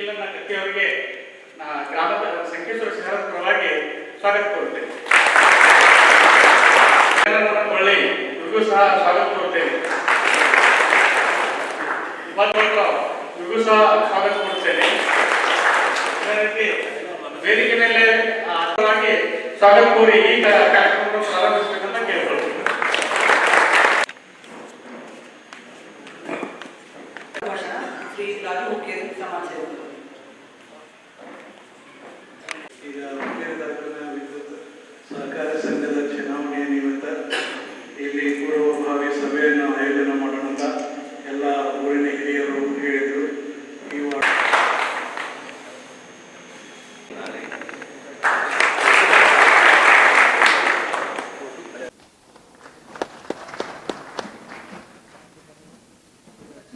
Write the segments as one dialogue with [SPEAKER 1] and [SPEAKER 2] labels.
[SPEAKER 1] ಕಿಲನ್ನ ಕತ್ತಿ ಅವರಿಗೆ ಗ್ರಾಮದ ಸಂಕೇಶ್ವರ ಶಹರದ ಪರವಾಗಿ ಸ್ವಾಗತ ಕೋರುತ್ತೇನೆ. ಕೊಳ್ಳಿ ಇವ್ರಿಗೂ ಸಹ ಸ್ವಾಗತ ಕೋರುತ್ತೇನೆ. ಇವ್ರಿಗೂ ಸಹ ಸ್ವಾಗತ ಕೊಡುತ್ತೇನೆ ಅದೇ ರೀತಿ ವೇದಿಕೆ ಮೇಲೆ ಸ್ವಾಗತ ಕೋರಿ ಈ ಕಾರ್ಯಕ್ರಮವನ್ನು
[SPEAKER 2] ಪ್ರಾರಂಭಿಸಬೇಕು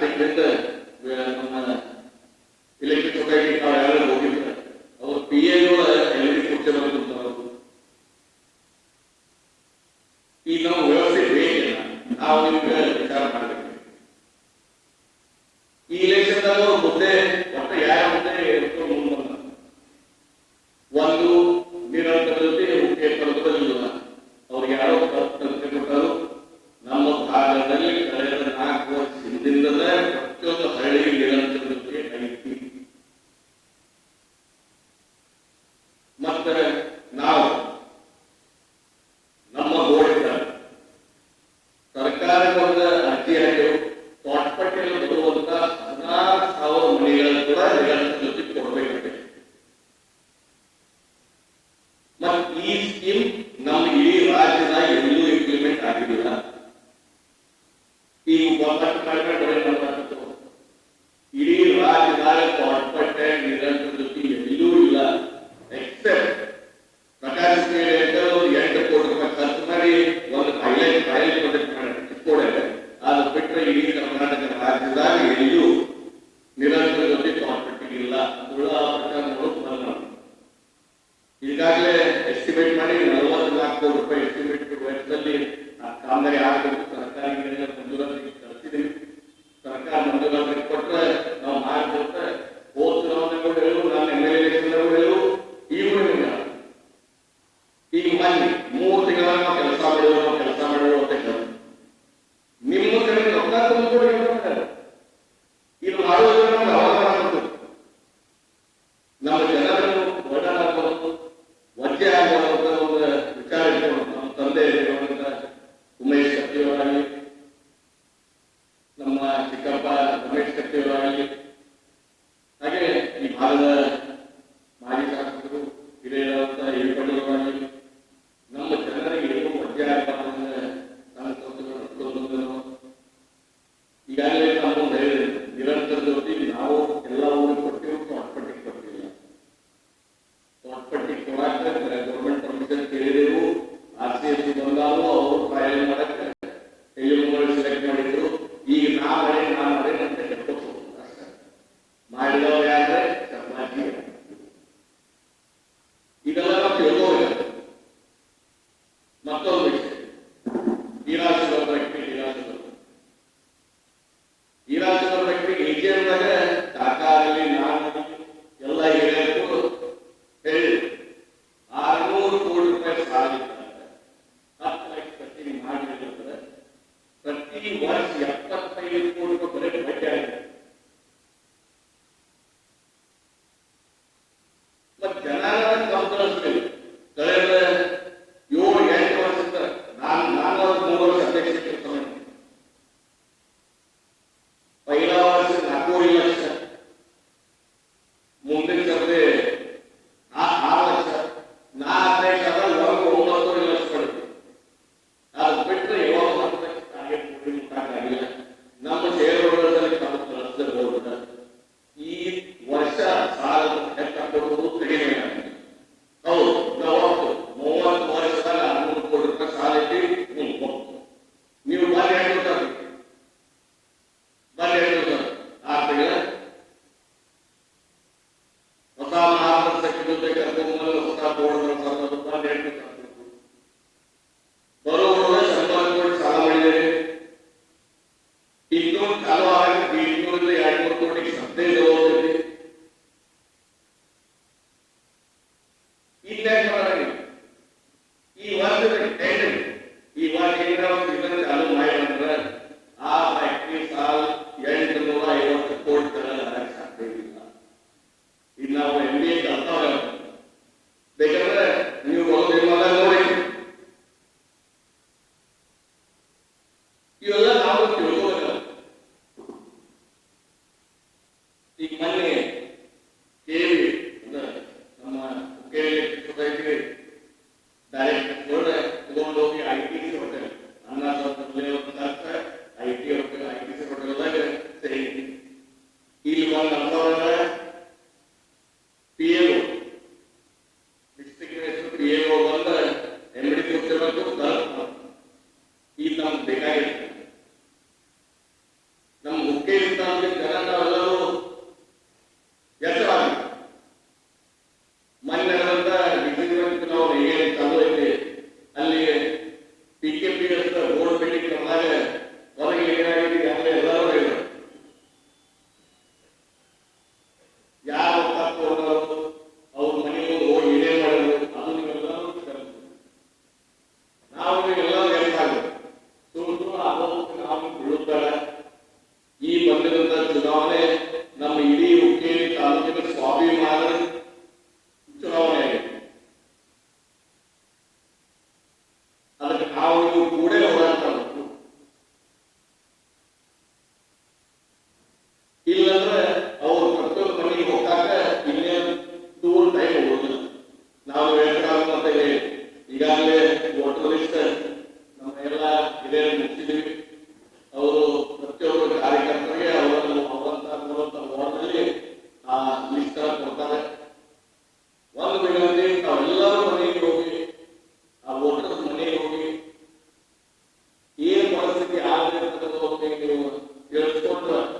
[SPEAKER 2] നാട്ടിൽ വിട്ട് വീഴണമെന്ന് Dale Peygamber veren ಇಲ್ಲೇ
[SPEAKER 3] ನಿಂತಿದ್ದೀವಿ. ಅವರು
[SPEAKER 2] ಪ್ರತಿಯೊಬ್ಬರು ಕಾರ್ಯಕರ್ತರಿಗೆ ಅವರನ್ನು ಅವರಂತ ನಲವತ್ತ ವಾರ್ಡ್ನಲ್ಲಿ ಆ ಲೀಸ್ಟ್ ತರ ಕೊಡ್ತಾರೆ. ಒಂದು ವಿನಂತಿ ತಾವೆಲ್ಲರೂ ಮನೆಗೆ ಹೋಗಿ, ಆ ವೋಟರ್ಸ್ ಮನೆಗೆ ಹೋಗಿ ಏನ್ ಪರಿಸ್ಥಿತಿ ಆಗಲಿ ಅಂತ ನೀವು ತಿಳಿಸ್ಕೊಂಡ್ರೆ